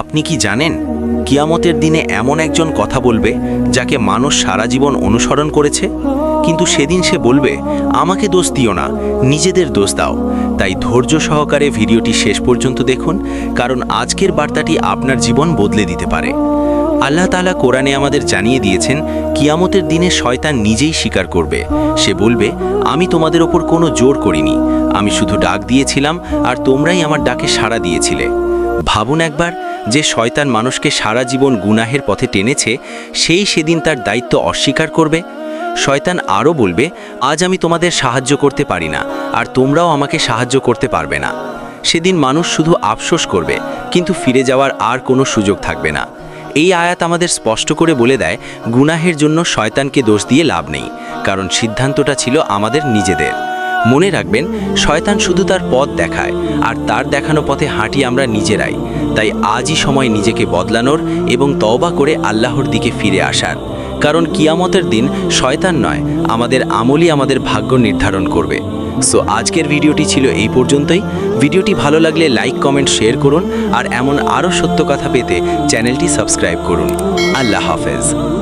আপনি কি জানেন, কিয়ামতের দিনে এমন একজন কথা বলবে যাকে মানুষ সারা জীবন অনুসরণ করেছে? কিন্তু সেদিন সে বলবে, আমাকে দোষ দিও না, নিজেদের দোষ দাও। তাই ধৈর্য সহকারে ভিডিওটি শেষ পর্যন্ত দেখুন, কারণ আজকের বার্তাটি আপনার জীবন বদলে দিতে পারে। আল্লাহ তাআলা কোরআনে আমাদের জানিয়ে দিয়েছেন, কিয়ামতের দিনে শয়তান নিজেই স্বীকার করবে। সে বলবে, আমি তোমাদের ওপর কোনো জোর করিনি। আমি শুধু ডাক দিয়েছিলাম, আর তোমরাই আমার ডাকে সাড়া দিয়েছিলে। ভাবুন একবার যে শয়তান মানুষকে সারা জীবন গুনাহের পথে টেনেছে, সেই সেদিন তার দায়িত্ব অস্বীকার করবে। শয়তান আরও বলবে, আজ আমি তোমাদের সাহায্য করতে পারি না, আর তোমরাও আমাকে সাহায্য করতে পারবে না। সেদিন মানুষ শুধু আফসোস করবে, কিন্তু ফিরে যাওয়ার আর কোনো সুযোগ থাকবে না। এই আয়াত আমাদের স্পষ্ট করে বলে দেয়, গুনাহের জন্য শয়তানকে দোষ দিয়ে লাভ নেই, কারণ সিদ্ধান্তটা ছিল আমাদের নিজেদের। মনে রাখবেন, শয়তান শুধু তার পথ দেখায়, আর তার দেখানো পথে হাঁটি আমরা নিজেরাই। তাই আজই সময় নিজেকে বদলানোর এবং তওবা করে আল্লাহর দিকে ফিরে আসার। কারণ কিয়ামতের দিন শয়তান নয়, আমাদের আমলই আমাদের ভাগ্য নির্ধারণ করবে। সো আজকের ভিডিওটি ছিল এই পর্যন্তই। ভিডিওটি ভালো লাগলে লাইক কমেন্ট শেয়ার করুন আর এমন আরও সত্য কথা পেতে চ্যানেলটি সাবস্ক্রাইব করুন। আল্লাহ হাফেজ।